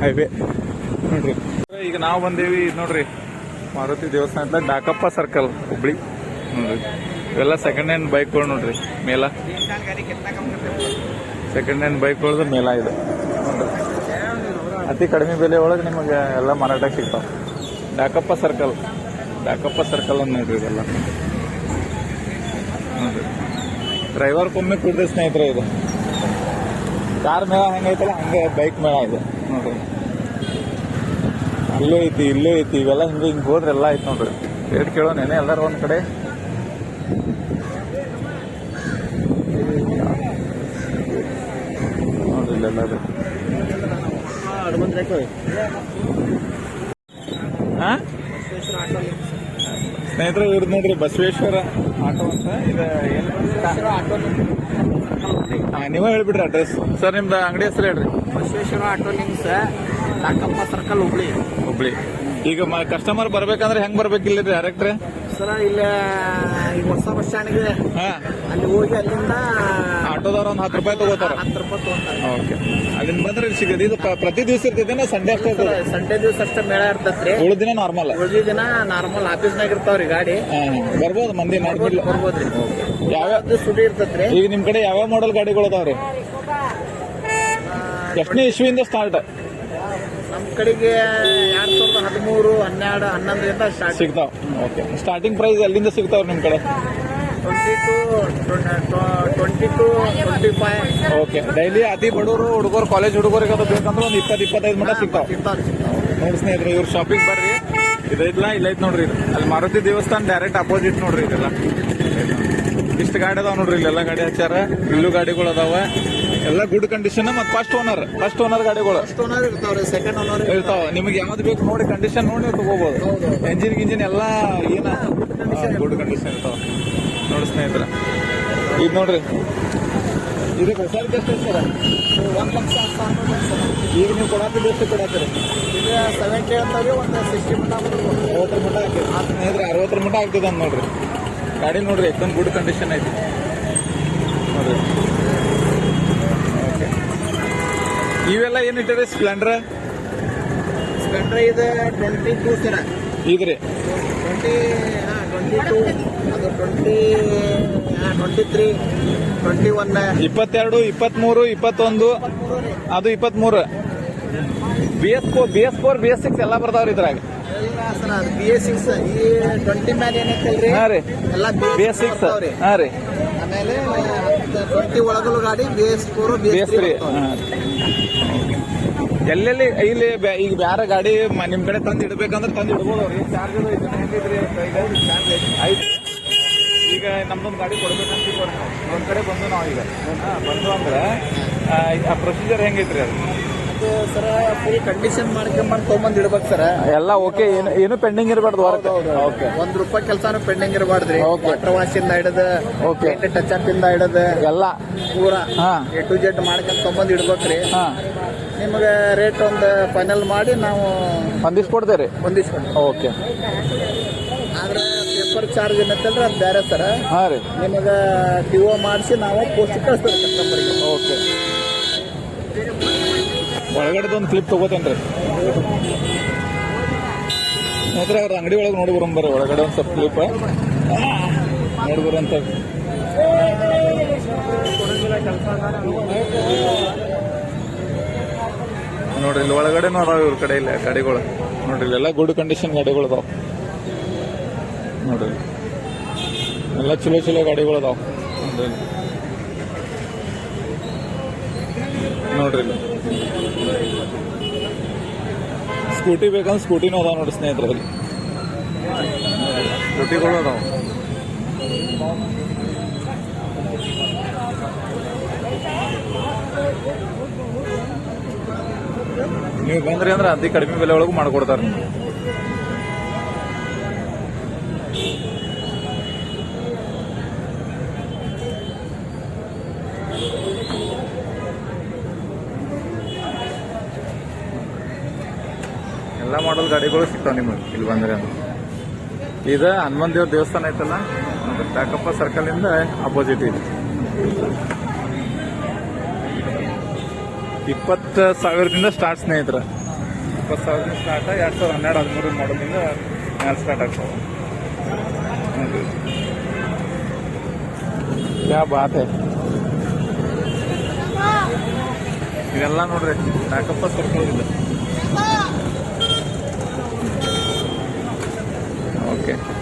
Highway. ನೋಡ್ರಿ. ಈಗ ನಾವು ಬಂದೇವಿ ನೋಡ್ರಿ, ಮಾರುತಿ ದೇವಸ್ಥಾನ ಡಾಕಪ್ಪ ಸರ್ಕಲ್ ಹುಬ್ಳಿ. ನೋಡ್ರಿ. ಇವೆಲ್ಲ ಸೆಕೆಂಡ್ ಹ್ಯಾಂಡ್ ಬೈಕ್ಗಳು ನೋಡ್ರಿ, ಮೇಲ. ಸೆಕೆಂಡ್ ಹ್ಯಾಂಡ್ ಬೈಕ್ಗಳದ್ದು ಮೇಲ ಇದೆ. ಅತಿ ಕಡಿಮೆ ಬೆಲೆ ಒಳಗೆ ನಿಮಗೆ ಎಲ್ಲ ಮಾರಾಟ ಸಿಗ್ತಾವೆ. ಡಾಕಪ್ಪ ಸರ್ಕಲ್ ಡಾಕಪ್ಪ ಸರ್ಕಲ್ ಅಂತ ನೋಡ್ರಿ ಇದೆಲ್ಲ ಡ್ರೈವರ್ ಕೊಮ್ಮೆ ಕೂಡ ಸ್ನೇಹಿತರೆ ಇದು. ಕಾರ್ ಮೇಳ ಹೆಂಗೈತಲ್ಲ, ಹಂಗೆ ಬೈಕ್ ಮೇಳ ಇದೆ. ನೋಡ್ರಿ ಅಲ್ಲೂ ಐತಿ ಇಲ್ಲೇ ಐತಿ. ಇವೆಲ್ಲ ಹಿಂಗೆ ಹಿಂಗೆ ಹೋದ್ರೆ ಎಲ್ಲ ಐತಿ ನೋಡ್ರಿ. ರೇಟ್ ಕೇಳೋನೇನೆ ಎಲ್ಲರೂ ಒಂದ್ ಕಡೆ. ನೋಡ್ರಿ ಇಲ್ಲೆಲ್ಲ ಇದೆ. ಹಾ? ಸ್ನೇಹಿತರೆ ಇವ್ರದ್ದು ನೋಡ್ರಿ ಬಸವೇಶ್ವರ ಆಟೋ ಅಂತ ಇದು. ನೀವೇ ಹೇಳ್ಬಿಡ್ರಿ ಅಡ್ರೆಸ್ ಸರ್ ನಿಮ್ದು ಅಂಗಡಿ ಹೆಸರು ಹೇಳ್ರಿ. Basaveshwara auto links Takappa circle Hubli. Hubli. ಈಗ ಕಸ್ಟಮರ್ ಬರ್ಬೇಕಂದ್ರೆ ಹೆಂಗ್ ಬರ್ಬೇಕಿಲ್ಲ ಡೈರೆಕ್ಟ್ರೆ ಸರ ಇಲ್ಲ ಈಗ ಹೊಸ ಬಸ್ ಸ್ಟ್ಯಾಂಡ್ಗೆ ಹಾ. ಅಲ್ಲಿ ಹೋಗಿ ಅಲ್ಲಿಂದ ಆಟೋದವ್ರ ಒಂದ್ ಹತ್ತು ರೂಪಾಯಿ ತಗೋತಾರ. ಹತ್ತು ರೂಪಾಯಿ ತಗೋತಾರೆ. ಓಕೆ. ಅಲ್ಲಿಂದ ಬಂದ್ರೆ ಇಲ್ಲಿ ಸಿಗೋದು. ಇದು ಪ್ರತಿ ದಿವಸ ಇರ್ತೈತೆ ಸಂಡೆ ಅಷ್ಟೇ ಇರ್ತದೆ? ಸಂಡೇ ದಿವಸ ಅಷ್ಟೇ ಮೇಳ ಇರ್ತೈತ್ರಿ. ಉಳಿದ ದಿನ ನಾರ್ಮಲ್ ಉಳಿದ ದಿನ ನಾರ್ಮಲ್ ಆಫೀಸ್ನಾಗ ಇರ್ತಾವ್ರಿ ಗಾಡಿ. ಬರ್ಬೋದು ಮಂದಿ ನೋಡ್ಬಿಡ್ಲಿ ಬರ್ಬೋದ್ರಿ. ಯಾವ ಅದು ಸುಡಿ ಇರ್ತೈತ್ರಿ? ಈಗ ನಿಮ್ ಕಡೆ ಯಾವ್ಯಾವ ಮಾಡೆಲ್ ಗಾಡಿಗಳು ಅದಾವ್ರಿ? ಎಷ್ಟನೇ ಇಶ್ವಿಯಿಂದ ಸ್ಟಾರ್ಟ್ ನಮ್ ಕಡೆಗೆ ಎರಡ್ ಸಾವಿರದ ಹದಿಮೂರು ಹನ್ನೆರಡು ಹನ್ನೊಂದರಿಂದ ಸ್ಟಾರ್ಟ್ ಸಿಗ್ತಾವ. ಓಕೆ ಸ್ಟಾರ್ಟಿಂಗ್ ಪ್ರೈಸ್ ಎಲ್ಲಿಂದ ಸಿಗ್ತಾವ್ರಿ ನಿಮ್ ಕಡೆ? Twenty two twenty two twenty five okay daily ಅತಿ ಬಡವರು ಹುಡುಗರು ಕಾಲೇಜ್ ಹುಡುಗರಿಗೆ ಅದು ಬೇಕಂದ್ರೆ ಒಂದು ಇಪ್ಪತ್ತು ಇಪ್ಪತ್ತೈದು ಮಟ್ಟ ಸಿಗ್ತಾವ. ನೋಡಿ ಸ್ನೇಹಿತರೆ ಇವ್ರು ಶಾಪಿಂಗ್ ಬರ್ರಿ. ಇದೈತ್ಲ ಇಲ್ಲೈತ್ ನೋಡ್ರಿ ಇದು. ಅಲ್ಲಿ ಮಾರುತಿ ದೇವಸ್ಥಾನ ಡೈರೆಕ್ಟ್ ಅಪೋಸಿಟ್ ನೋಡ್ರಿ ಇದೆಲ್ಲ. ಇಷ್ಟು ಗಾಡಿ ಅದಾವ ನೋಡ್ರಿ ಇಲ್ಲೆಲ್ಲ ಗಾಡಿ ಹಚ್ಚಾರ ಇಲ್ಲೂ ಗಾಡಿಗಳು ಅದಾವ. ಎಲ್ಲ ಗುಡ್ ಕಂಡೀಷನ್ ಮತ್ತೆ ಫಸ್ಟ್ ಓನರ್ ಫಸ್ಟ್ ಓನರ್ ಗಾಡಿಗಳು. ಫಸ್ಟ್ ಓನರ್ ಇರ್ತಾವ್ರಿ ಸೆಕೆಂಡ್ ಓನರ್ ಇರ್ತಾವ. ನಿಮಗೆ ಯಾವ್ದು ಬೇಕು ನೋಡಿ ಕಂಡೀಷನ್ ನೋಡಿ ನೀವು ತಗೋಬಹುದು ಎಂಜಿನ್ ಗಿಂಜಿನ್ ಎಲ್ಲ ಏನ? ಗುಡ್ ಕಂಡೀಷನ್ ಇರ್ತಾವ. ನೋಡಿ ಸ್ನೇಹಿತರ. ಇದು ನೋಡ್ರಿ ಇದಕ್ಕೆ ಎಷ್ಟು ಸರ್? ಒಂದ್ ಲಕ್ಷ ಈಗ ನೀವು ಕೊಡಾತಿದ್ದು ಎಷ್ಟು ಕೊಡತ್ತೀರಿ? ಈಗ ಸೆವೆಂಟಿ ಹೇಳ್ತಾವ್ರಿ ಒಂದು ಸಿಕ್ಸ್ಟಿ ಮಟ್ಟ ಅರವತ್ತರ ಮಟ್ಟ ಹಾಕಿ ಸ್ನೇಹಿತರೆ ಅರವತ್ತರ ಮಟ್ಟ ಆಗ್ತದೆ ಅಂತ ನೋಡ್ರಿ. ಗಾಡಿ ನೋಡ್ರಿ ಎಕ್ದಮ್ ಗುಡ್ ಕಂಡೀಷನ್ ಐತಿ. ನೋಡ್ರಿ. ಇವೆಲ್ಲ ಏನು ಇಟ್ಟಿರಿ ಸ್ಪ್ಲೆಂಡರ್ ಸ್ಪ್ಲೆಂಡರ್ ಇದು ಟ್ವೆಂಟಿ ಟೂ ಸರ. ಇದ್ರಿ? ಟ್ವೆಂಟಿ ಹಾಂ ಟ್ವೆಂಟಿ ಟೂ ಅದು ಟ್ವೆಂಟಿ ಹಾಂ ಟ್ವೆಂಟಿ ತ್ರೀ ಟ್ವೆಂಟಿ ಒನ್ ಇಪ್ಪತ್ತೆರಡು ಇಪ್ಪತ್ಮೂರು ಇಪ್ಪತ್ತೊಂದು ಅದು ಇಪ್ಪತ್ತ್ಮೂರು B S four B S four B S six ಎಲ್ಲ ಬರ್ತಾವ್ರಿ ಇದ್ರಾಗ. ಸರ್ ಅದು ಬಿ ಎಸ್ ಸಿಕ್ಸ್ ಈ ಟ್ವೆಂಟಿ ಏನೈತಲ್ರಿ ಹಾಂ ರೀ. ಎಲ್ಲ ಬಿ ಎಸ್ ಸಿಕ್ಸ್ ಹಾ ರೀ. ಆಮೇಲೆ ಟ್ವೆಂಟಿ ಒಳಗಲು ಗಾಡಿ B S four B B S S three ಎಲ್ಲೆಲ್ಲಿ ಇಲ್ಲಿ ಈಗ ಬೇರೆ ಗಾಡಿ ನಿಮ್ಮ ನಿಮ್ ಕಡೆ ತಂದು ಇಡ್ಬೇಕಂದ್ರೆ ತಂದು ಇಡ್ಬೋದು ಅವ್ರಿಗೆ ಚಾರ್ಜ್ ಈಗ ನಮ್ದೊಂದು ಗಾಡಿ ಕೊಡ್ಬೇಕಂತ. ಒಂದ್ ಕಡೆ ಬಂದು ನಾವು ಈಗ ಹಾ, ಬಂದು ಅಂದ್ರೆ ಆ, ಪ್ರೊಸೀಜರ್ ಹೆಂಗೈತ್ರಿ ಅದು? ಸರ ಫುಲ್ ಕಂಡೀಷನ್ ಮಾಡ್ಕೊಂಬಂದು ತೊಗೊಂಬಂದು ಇಡ್ಬೇಕು ಸರ್. ಎಲ್ಲ ಓಕೆ ಏನು ಏನು ಪೆಂಡಿಂಗ್ ಇರಬಾರ್ದು ವರ್ಕ್ ಓಕೆ ಒಂದ್ ರೂಪಾಯಿ ಕೆಲಸನೂ ಪೆಂಡಿಂಗ್ ಇರಬಾರ್ದ್ರಿ. Okay. ವಾಟರ್ ವಾಶ್ ಇಂದ ಹಿಡದ Okay. ಟಚ್ ಅಪ್ ಇಂದ ಹಿಡದ ಎಲ್ಲ. ಪೂರ ಹಾ. ಎ ಟು ಜೆಡ್ ಮಾಡ್ಕೊಂಡ್ ತೊಗೊಂಬಂದು ಇಡ್ಬೇಕ್ರಿ. ಹಾ. ನಿಮಗೆ ರೇಟ್ ಒಂದು ಫೈನಲ್ ಮಾಡಿ ನಾವು ಹೊಂದಿಸ್ಕೊಡ್ತೇರಿ ಹೊಂದಿಸ್ಕೊಂಡು ಓಕೆ ಆದ್ರೆ ಪೇಪರ್ ಚಾರ್ಜ್ ಏನತ್ತಲ್ರಿ ಅದು ಬೇರೆ ಸರ. ಹಾ ರೀ. ನಿಮಗೆ ಡಿ ಓ ಮಾಡಿಸಿ ನಾವು ಪೋಸ್ಟ್ ಕಳಿಸ್ತೀವಿ ಕಸ್ಟಮರ್ಗೆ ಓಕೆ ಒಳಗಡೆ ಒಂದು ಕ್ಲಿಪ್ ತಗೋತೇನ್ರಿ. ಸ್ನೇಹಿತರೆ, ಅವ್ರ ಅಂಗಡಿ ಒಳಗೆ ನೋಡಿ ಬರೋಣ ಬರ್ರಿ, ಒಳಗಡೆ ಒಂದು ಸ್ವಲ್ಪ ಕ್ಲಿಪ್ ನೋಡಿ ಬರೋಂತ ನೋಡ್ರಿ, ಇಲ್ಲಿ ಒಳಗಡೆನೂ ಅದಾವ ಇವ್ರ ಕಡೆ ಇಲ್ಲ ಗಾಡಿಗಳು. ನೋಡ್ರಿ, ಇಲ್ಲೆಲ್ಲ ಗುಡ್ ಕಂಡೀಷನ್ ಗಾಡಿಗಳು ಅದಾವ. ನೋಡ್ರಿ. ಎಲ್ಲ ಚಲೋ ಚಲೋ ಗಾಡಿಗಳು ಅದಾವ. ನೋಡ್ರಿ. ನೋಡ್ರಿ. ಸ್ಕೂಟಿ ಬೇಕಂದ್ರೆ ಸ್ಕೂಟಿನೂ ಅದಾವ ನೋಡಿ ಸ್ನೇಹಿತರಲ್ಲಿ. ಸ್ಕೂಟಿಗಳು ಅದಾವ. ನೀವು ಬಂದ್ರಿ ಅಂದ್ರೆ ಅತಿ ಕಡಿಮೆ ಬೆಲೆ ಒಳಗೂ ಮಾಡ್ಕೊಡ್ತಾರೆ ಮಾಡಲ್ ಗಾಡಿಗಳು ಸಿಗ್ತಾವ ನಿಮಗೆ ಇಲ್ಲಿ ಬಂದ್ರೆ? ಇದು ಹನುಮಾನ್ ದೇವ್ರ ದೇವಸ್ಥಾನ ಐತಲ್ಲ ಟಾಕಪ್ಪ ಸರ್ಕಲ್ ಇಂದ ಅಪೋಸಿಟ್ ಇದೆ. ಇಪ್ಪತ್ತು ಸಾವಿರದಿಂದ ಸ್ಟಾರ್ಟ್ ಸ್ನೇಹಿತರ. ಇಪ್ಪತ್ತು ಸಾವಿರದಿಂದ ಸ್ಟಾರ್ಟ್ ಎರಡು ಸಾವಿರದ ಹನ್ನೆರಡು ಹದಿಮೂರು ಮಾಡಲಿಂದ ಮ್ಯಾಲೆ ಸ್ಟಾರ್ಟ್ ಆಗ್ತಾವೆ ಯಾ ಬಾತ್. ಇವೆಲ್ಲ ಇದೆಲ್ಲ ನೋಡ್ರಿ ನಾಲ್ಕಪ್ಪ ಸರ್ಕಲ್ ಇದೆ okay